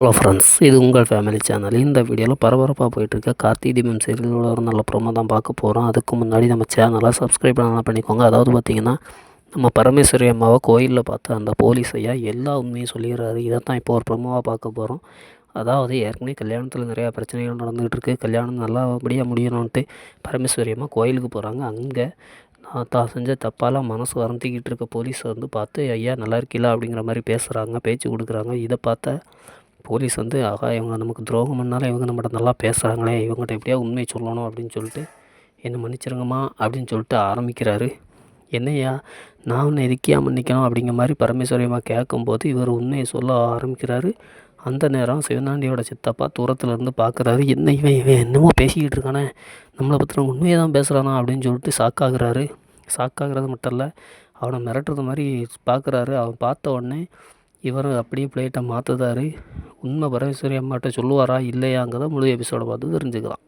Hello friends இது உங்கள் family channel இந்த வீடியோவில் பரபரப்பாக போயிட்டுருக்க கார்த்தி தீபம் சீரியலோட ஒரு நல்ல ப்ரோமோ தான் பார்க்க போகிறோம் அதுக்கு முன்னாடி நம்ம சேனலை சப்ஸ்கிரைப் பண்ணலாம் பண்ணிக்கோங்க. அதாவது பார்த்திங்கன்னா நம்ம பரமேஸ்வரி அம்மாவை கோயிலில் பார்த்த அந்த போலீஸ் ஐயா எல்லா உண்மையும் சொல்லிடுறாரு. இதை தான் இப்போ ஒரு ப்ரோமோவாக பார்க்க போகிறோம் அதாவது ஏற்கனவே கல்யாணத்தில் நிறையா பிரச்சனைகள் நடந்துகிட்டு இருக்குது கல்யாணம் நல்லபடியாக முடியணுன்ட்டு பரமேஸ்வரி அம்மா கோயிலுக்கு போகிறாங்க அங்கே நான் தான் செஞ்ச தப்பால் மனசு வருந்திக்கிட்டு இருக்க போலீஸை வந்து பார்த்து ஐயா நல்லா இருக்கீங்களா அப்படிங்கிற மாதிரி பேசுகிறாங்க பேச்சு கொடுக்குறாங்க. இதை பார்த்த போலீஸ் வந்து ஆகா இவங்க நமக்கு துரோகம் பண்ணாலும் இவங்க நம்மகிட்ட நல்லா பேசுகிறாங்களே இவங்ககிட்ட எப்படியா உண்மையை சொல்லணும் அப்படின்னு சொல்லிட்டு என்னை மன்னிச்சிருங்கம்மா அப்படின்னு சொல்லிட்டு ஆரம்பிக்கிறாரு. என்னையா நான் உன்னை எதுக்கியா மன்னிக்கணும் அப்படிங்கிற மாதிரி பரமேஸ்வரியமாக கேட்கும்போது இவர் உண்மையை சொல்ல ஆரம்பிக்கிறாரு. அந்த நேரம் சிவனாண்டியோட சித்தப்பா தூரத்தில் இருந்து பார்க்குறாரு என்ன இவன் இவன் என்னமோ பேசிக்கிட்டு இருக்கானே நம்மளை பற்றின உண்மையை தான் பேசுகிறானா அப்படின்னு சொல்லிட்டு ஷாக்காகிறாரு சாக்காகிறது மட்டும் இல்லை அவனை மிரட்டுறது மாதிரி பார்க்குறாரு அவன் பார்த்த உடனே இவர் அப்படியே பிளேட்டை மாற்றுதாரு உண்மை பரமேஸ்வரி அம்மாட்ட சொல்லுவாரா இல்லையாங்கிறத முழு எபிசோடை பார்த்து தெரிஞ்சுக்கலாம்.